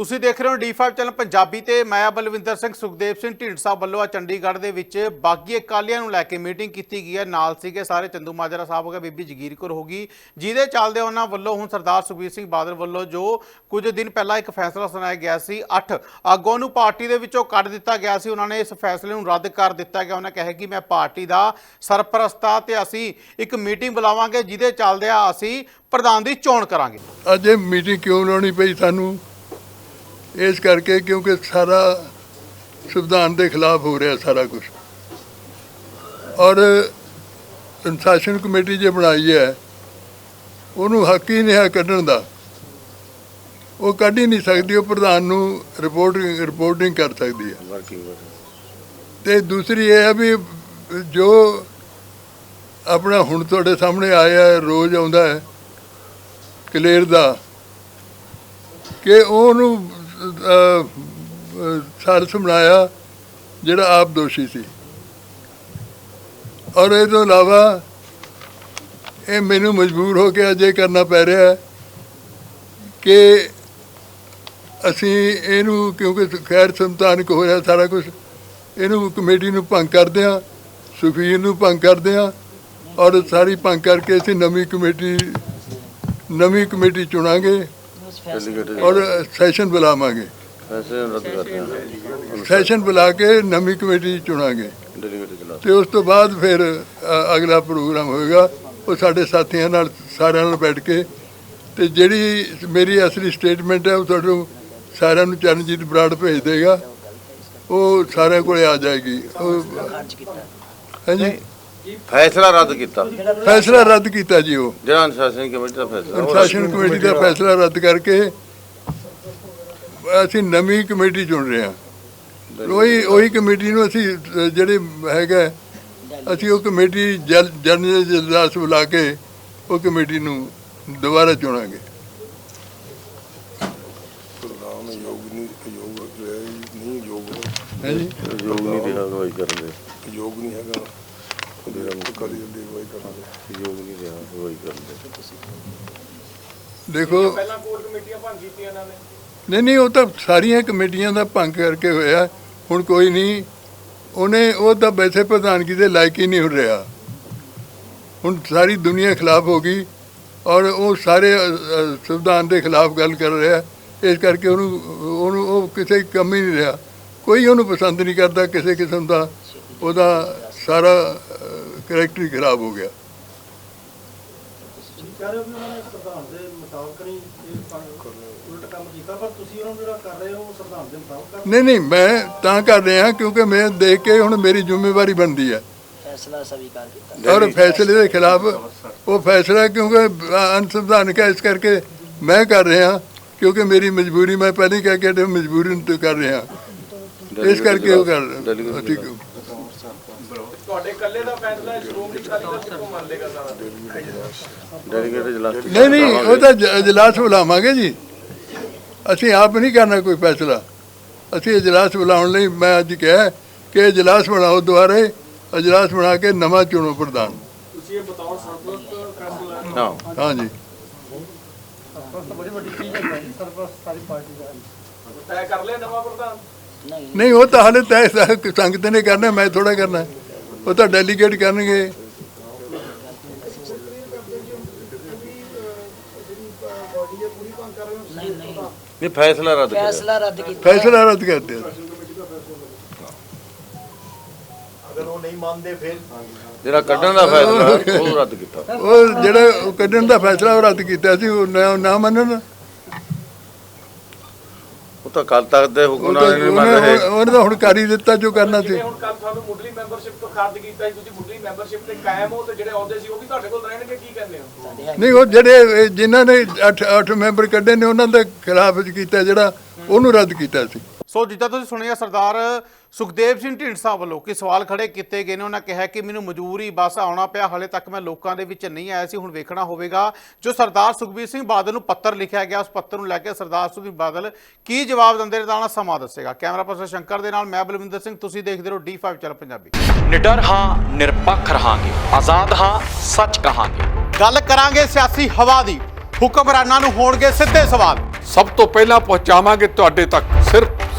ਤੁਸੀਂ ਦੇਖ ਰਹੇ ਹੋ D5 ਚੈਨਲ ਪੰਜਾਬੀ ਤੇ ਮੈਂ ਬਲਵਿੰਦਰ ਸਿੰਘ ਸੁਖਦੇਵ ਸਿੰਘ ਢੀਂਡਸਾ ਵੱਲੋਂ ਆ ਚੰਡੀਗੜ੍ਹ ਦੇ ਵਿੱਚ ਬਾਗੀ ਅਕਾਲੀਆਂ ਨੂੰ ਲੈ ਕੇ ਮੀਟਿੰਗ ਕੀਤੀ ਗਈ ਹੈ। ਨਾਲ ਸੀਗੇ ਸਾਰੇ ਚੰਦੂ ਮਾਜਰਾ ਸਾਹਿਬ ਹੋ ਗਏ, ਬੀਬੀ ਜਗੀਰ ਕੌਰ ਹੋ ਗਈ। ਜਿਹਦੇ ਚੱਲਦੇ ਉਹਨਾਂ ਵੱਲੋਂ ਹੁਣ ਸਰਦਾਰ ਸੁਖਬੀਰ ਸਿੰਘ ਬਾਦਲ ਵੱਲੋਂ ਜੋ ਕੁਝ ਦਿਨ ਪਹਿਲਾਂ ਇੱਕ ਫੈਸਲਾ ਸੁਣਾਇਆ ਗਿਆ ਸੀ 8 ਆਗੂਆਂ ਨੂੰ ਪਾਰਟੀ ਦੇ ਵਿੱਚੋਂ ਕੱਢ ਦਿੱਤਾ ਗਿਆ ਸੀ। ਉਹਨਾਂ ਨੇ ਇਸ ਫੈਸਲੇ ਨੂੰ ਰੱਦ ਕਰ ਦਿੱਤਾ ਗਿਆ। ਉਹਨਾਂ ਕਿਹਾ ਕਿ ਮੈਂ ਪਾਰਟੀ ਦਾ ਸਰਪ੍ਰਸਤਾ ਤੇ ਅਸੀਂ ਇੱਕ ਮੀਟਿੰਗ ਬੁਲਾਵਾਂਗੇ, ਜਿਹਦੇ ਚੱਲਦੇ ਆ ਅਸੀਂ ਪ੍ਰਧਾਨ ਦੀ ਚੋਣ ਕਰਾਂਗੇ। ਅਜੇ ਮੀਟਿੰਗ ਕਿਉਂ ਲਾਉਣੀ ਪਈ ਸਾਨੂੰ? ਇਸ ਕਰਕੇ ਕਿਉਂਕਿ ਸਾਰਾ ਸੰਵਿਧਾਨ ਦੇ ਖਿਲਾਫ ਹੋ ਰਿਹਾ ਸਾਰਾ ਕੁਝ ਔਰ ਅਨੁਸ਼ਾਸਨ ਕਮੇਟੀ ਜੇ ਬਣਾਈ ਹੈ ਉਹਨੂੰ ਹੱਕ ਹੀ ਨਹੀਂ ਹੈ ਕੱਢਣ ਦਾ। ਉਹ ਕੱਢ ਹੀ ਨਹੀਂ ਸਕਦੀ ਉਹ ਪ੍ਰਧਾਨ ਨੂੰ ਰਿਪੋਰਟ ਰਿਪੋਰਟਿੰਗ ਕਰ ਸਕਦੀ ਹੈ। ਤੇ ਦੂਸਰੀ ਇਹ ਹੈ ਵੀ ਜੋ ਆਪਣਾ ਹੁਣ ਤੁਹਾਡੇ ਸਾਹਮਣੇ ਆਇਆ ਹੈ, ਰੋਜ਼ ਆਉਂਦਾ ਹੈ ਕਲੇਰ ਦਾ ਕਿ ਉਹਨੂੰ ਸਾਰਸ ਬਣਾਇਆ ਜਿਹੜਾ ਆਪ ਦੋਸ਼ੀ ਸੀ। ਔਰ ਇਹ ਤੋਂ ਇਲਾਵਾ ਇਹ ਮੈਨੂੰ ਮਜਬੂਰ ਹੋ ਕੇ ਅਜੇ ਕਰਨਾ ਪੈ ਰਿਹਾ ਹੈ ਕਿ ਅਸੀਂ ਇਹਨੂੰ, ਕਿਉਂਕਿ ਖੈਰ ਸੰਤਾਨਕ ਹੋ ਰਿਹਾ ਸਾਰਾ ਕੁਝ ਇਹਨੂੰ ਕਮੇਟੀ ਨੂੰ ਭੰਗ ਕਰਦੇ ਹਾਂ ਸੁਖੀਰ ਨੂੰ ਭੰਗ ਕਰਦੇ ਹਾਂ, ਔਰ ਸਾਰੀ ਭੰਗ ਕਰਕੇ ਅਸੀਂ ਨਵੀਂ ਕਮੇਟੀ ਨਵੀਂ ਕਮੇਟੀ ਚੁਣਾਂਗੇ। ਔਰ ਸੈਸ਼ਨ ਬੁਲਾਵਾਂਗੇ। ਐਸੇ ਰੱਦ ਕਰਦੇ ਹਾਂ ਸੈਸ਼ਨ ਬੁਲਾ ਕੇ ਨਵੀਂ ਕਮੇਟੀ ਚੁਣਾਂਗੇ। ਤੇ ਉਸ ਤੋਂ ਬਾਅਦ ਫਿਰ ਅਗਲਾ ਪ੍ਰੋਗਰਾਮ ਹੋਏਗਾ। ਉਹ ਸਾਡੇ ਸਾਥੀਆਂ ਨਾਲ ਸਾਰਿਆਂ ਨਾਲ ਬੈਠ ਕੇ। ਤੇ ਜਿਹੜੀ ਮੇਰੀ ਅਸਲੀ ਸਟੇਟਮੈਂਟ ਹੈ ਉਹ ਤੁਹਾਨੂੰ ਸਾਰਿਆਂ ਨੂੰ ਚਰਨਜੀਤ ਬਰਾੜ ਭੇਜ ਦੇਗਾ। ਉਹ ਸਾਰਿਆਂ ਕੋਲੇ ਆ ਜਾਏਗੀ। ਉਹ ਹਾਂਜੀ। ਫੈਸਲਾ ਰੱਦ ਕੀਤਾ। ਫੈਸਲਾ ਰੱਦ ਕੀਤਾ ਜੀ ਉਹ। ਜਿਹੜਾ ਅਨੁਸ਼ਾਸਨ ਕਮੇਟੀ ਦਾ ਫੈਸਲਾ। ਉਹ ਅਨੁਸ਼ਾਸਨ ਕਮੇਟੀ ਦਾ ਫੈਸਲਾ ਰੱਦ ਕਰਕੇ ਅਸੀਂ ਨਵੀਂ ਕਮੇਟੀ ਚੁਣ ਰਹੇ ਹਾਂ। ਉਹੀ ਉਹੀ ਕਮੇਟੀ ਨੂੰ ਅਸੀਂ ਜਿਹੜੇ ਹੈਗਾ ਅਸੀਂ ਉਹ ਕਮੇਟੀ ਜਲ- ਜਨਰਲ ਜਲਦਾਸ ਬੁਲਾ ਕੇ ਉਹ ਕਮੇਟੀ ਨੂੰ ਦੁਬਾਰਾ ਚੁਣਾਂਗੇ। ਪ੍ਰਧਾਨ ਯੋਗ ਨਹੀਂ ਯੋਗ ਨਹੀਂ ਯੋਗ ਹੈ ਜੀ? ਯੋਗ ਨਹੀਂ ਰਿਹਾ ਅਗਵਾਈ ਕਰਨ ਦੇ। ਯੋਗ ਨਹੀਂ ਹੈਗਾ। ਕਾਲੀ ਯੋਗ ਨਹੀਂ ਰਿਹਾ ਦੇਖੋ। ਪਹਿਲਾਂ ਕੋਰ ਕਮੇਟੀਆਂ ਭੰਗ ਕੀਤੀਆਂ ਇਹਨਾਂ ਨੇ। ਨਹੀਂ ਨਹੀਂ ਉਹ ਤਾਂ ਸਾਰੀਆਂ ਕਮੇਟੀਆਂ ਦਾ ਭੰਗ ਕਰਕੇ ਹੋਇਆ। ਹੁਣ ਕੋਈ ਨਹੀਂ ਉਹਨੇ ਉਹ ਤਾਂ ਵੈਸੇ ਪ੍ਰਧਾਨਗੀ ਦੇ ਲਾਇਕ ਹੀ ਨਹੀਂ ਹੋ ਰਿਹਾ। ਹੁਣ ਸਾਰੀ ਦੁਨੀਆ ਖਿਲਾਫ ਹੋ ਗਈ ਔਰ ਉਹ ਸਾਰੇ ਸੰਵਿਧਾਨ ਦੇ ਖਿਲਾਫ ਗੱਲ ਕਰ ਰਿਹਾ। ਇਸ ਕਰਕੇ ਉਹਨੂੰ ਉਹਨੂੰ ਉਹ ਕਿਸੇ ਕੰਮ ਹੀ ਨਹੀਂ ਰਿਹਾ। ਕੋਈ ਉਹਨੂੰ ਪਸੰਦ ਨਹੀਂ ਕਰਦਾ ਕਿਸੇ ਕਿਸਮ ਦਾ। ਉਹਦਾ ਸਾਰਾ ਕਰੈਕਟਰ ਹੀ ਖਰਾਬ ਹੋ ਗਿਆ। ਕਹਿ ਰਹੇ ਹੋ ਵੀ ਉਹਨਾਂ ਨੇ ਸੰਵਿਧਾਨ ਦੇ ਮੁਤਾਬਕ ਨਹੀਂ ਇਹ ਕੰਮ- ਉਲਟ ਕੰਮ ਕੀਤਾ ਪਰ ਤੁਸੀਂ ਉਹਨਾਂ ਨੂੰ ਜਿਹੜਾ ਕਰ ਰਹੇ ਹੋ ਉਹ ਸੰਵਿਧਾਨ ਦੇ ਮੁਤਾਬਕ ਕਰ ਨਹੀਂ ਨਹੀਂ ਮੈਂ ਤਾਂ ਕਰ ਰਿਹਾ ਕਿਉਂਕਿ ਮੈਂ ਦੇਖ ਕੇ ਹੁਣ ਮੇਰੀ ਜ਼ਿੰਮੇਵਾਰੀ ਬਣਦੀ ਹੈ। ਫੈਸਲਾ ਸਵੀਕਾਰ ਕੀਤਾ ਔਰ ਫੈਸਲੇ ਦੇ ਖਿਲਾਫ ਉਹ ਫੈਸਲਾ ਕਿਉਂਕਿ ਅਨਸੰਵਿਧਾਨਕ ਹੈ ਇਸ ਕਰਕੇ ਮੈਂ ਕਰ ਰਿਹਾ ਕਿਉਂਕਿ ਮੇਰੀ ਮਜਬੂਰੀ ਮੈਂ ਪਹਿਲਾਂ ਹੀ ਕਹਿ ਕੇ ਮਜਬੂਰੀ ਨੂੰ ਕਰ ਰਿਹਾ ਇਸ ਕਰਕੇ ਉਹ ਕਰ ਅਸੀਂ ਤੁਹਾਡੇ ਇਕੱਲੇ ਦਾ ਫੈਸਲਾ ਸ਼੍ਰੋਮਣੀ ਅਕਾਲੀ ਦਲ ਕਿਉਂ ਮੰਨ ਲੇਗਾ ਸਾਰਾ ਡੈਲੀਗੇਟ ਜਲਾ ਨਹੀਂ ਨਹੀਂ ਉਹ ਤਾਂ ਇਜਲਾਸ ਬੁਲਾਵਾਂਗੇ ਜੀ। ਅਸੀਂ ਆਪ ਨਹੀਂ ਕਰਨਾ ਕੋਈ ਫੈਸਲਾ। ਅਸੀਂ ਇਜਲਾਸ ਬੁਲਾਉਣ ਲਈ ਮੈਂ ਅੱਜ ਕਿਹਾ ਕਿ ਇਜਲਾਸ ਬਣਾਓ ਦੁਆਰੇ ਇਜਲਾਸ ਬਣਾ ਕੇ ਨਵਾਂ ਚੁਣੋ ਪ੍ਰਧਾਨ। ਤੁਸੀਂ ਇਹ ਬਤੌਰ ਸਰਪ੍ਰਸਤ ਫੈਸਲਾ ਹਾਂ ਹਾਂਜੀ ਸਰਪ੍ਰਸਤ ਬੜੀ ਵੱਡੀ ਚੀਜ਼ ਹੈ ਜੀ। ਸਰਪ੍ਰਸਤ ਸਾਰੀ ਪਾਰਟੀ ਦਾ ਤੈਅ ਕਰ ਲਿਆ ਨਵਾਂ ਪ੍ਰਧਾਨ? ਨਹੀਂ ਨਹੀਂ ਉਹ ਤਾਂ ਹਾਲੇ ਤੈਅ ਸੰਗਤ ਨੇ ਕਰਨਾ ਮੈਂ ਥੋੜਾ ਕਰਨਾ। ਉਹ ਤਾਂ ਡੈਲੀਗੇਟ ਕਰਨਗੇ। ਨਹੀਂ ਨਹੀਂ ਇਹ ਫੈਸਲਾ ਰੱਦ ਕਰਿਆ। ਫੈਸਲਾ ਰੱਦ ਕੀਤਾ। ਫੈਸਲਾ ਰੱਦ ਕਰਦੇ ਆ ਜਿਹੜਾ ਕੱਢਣ ਦਾ ਫੈਸਲਾ ਉਹ ਰੱਦ ਕੀਤਾ। ਉਹ ਜਿਹੜਾ ਉਹ ਕੱਢਣ ਦਾ ਫੈਸਲਾ ਉਹ ਰੱਦ ਕੀਤਾ। ਸੀ ਉਹ ਨਾ ਮੰਨਣ। ਉਹ ਤਾਂ ਕੱਲ ਤੱਕ ਦੇ ਹੁਕਮ ਨਾਲ ਨਹੀਂ ਮੰਨ ਰਹੇ ਉਹਨੇ ਤਾਂ ਹੁਣ ਕਰ ਹੀ ਦਿੱਤਾ ਜੋ ਕਰਨਾ ਸੀ। ਹੁਣ ਕੱਲ ਤੁਹਾਨੂੰ ਮੁੱਢਲੀ ਮੈਂਬਰਸ਼ਿਪ ਤੋਂ ਖਾਰਜ ਕੀਤਾ ਸੀ ਤੁਸੀਂ ਮੁੱਢਲੀ ਮੈਂਬਰਸ਼ਿਪ ਤੇ ਕਾਇਮ ਹੋ ਤੇ ਜਿਹੜੇ ਅਹੁਦੇ ਸੀ ਉਹ ਵੀ ਤੁਹਾਡੇ ਕੋਲ ਰਹਿਣਗੇ ਕੀ ਕਹਿੰਦੇ ਹੋ? ਨਹੀਂ ਉਹ ਜਿਹੜੇ ਜਿਨ੍ਹਾਂ ਨੇ 8 8 ਮੈਂਬਰ ਕੱਢੇ ਨੇ ਉਹਨਾਂ ਦੇ ਖਿਲਾਫ ਕੀਤਾ ਜਿਹੜਾ ਉਹਨੂੰ ਰੱਦ ਕੀਤਾ ਸੀ। ਸੋ ਜਿੱਦਾਂ ਤੁਸੀਂ ਸੁਣਿਆ ਸਰਦਾਰ ਸੁਖਦੇਵ ਸਿੰਘ ਢੀਂਡਸਾ ਵੱਲੋਂ ਕਿ ਸਵਾਲ ਖੜੇ ਕੀਤੇ ਗਏ ਨੇ। ਉਹਨਾਂ ਕਿਹਾ ਕਿ ਮੈਨੂੰ ਮਜਬੂਰੀ ਬਸ ਆਉਣਾ ਪਿਆ ਹਲੇ ਤੱਕ ਮੈਂ ਲੋਕਾਂ ਦੇ ਵਿੱਚ ਨਹੀਂ ਆਇਆ ਸੀ ਹੁਣ ਵੇਖਣਾ ਹੋਵੇਗਾ। ਜੋ ਸਰਦਾਰ ਸੁਖਬੀਰ ਸਿੰਘ ਬਾਦਲ ਨੂੰ ਪੱਤਰ ਲਿਖਿਆ ਗਿਆ ਉਸ ਪੱਤਰ ਨੂੰ ਲੈ ਕੇ ਸਰਦਾਰ ਸੁਖਬੀਰ ਬਾਦਲ ਕੀ ਜਵਾਬ ਦਿੰਦੇ ਨੇ ਤਾਂ ਸਮਾਂ ਦੱਸੇਗਾ। ਕੈਮਰਾ ਪਰਸਨ ਸ਼ੰਕਰ ਦੇ ਨਾਲ ਮੈਂ ਬਲਵਿੰਦਰ ਸਿੰਘ ਤੁਸੀਂ ਦੇਖਦੇ ਰਹੋ D5 ਚੈਨਲ ਪੰਜਾਬੀ। ਨਿਡਰ ਹਾਂ ਨਿਰਪੱਖ ਰਹਾਂਗੇ। ਆਜ਼ਾਦ ਹਾਂ ਸੱਚ ਕਹਾਂਗੇ। ਗੱਲ ਕਰਾਂਗੇ ਸਿਆਸੀ ਹਵਾ ਦੀ। ਹੁਕਮਰਾਨਾਂ ਨੂੰ ਹੋਣਗੇ ਸਿੱਧੇ ਸਵਾਲ। ਸਭ ਤੋਂ ਪਹਿਲਾਂ ਪਹੁੰਚਾਵਾਂਗੇ ਤੁਹਾਡੇ ਤੱਕ ਸਿਰਫ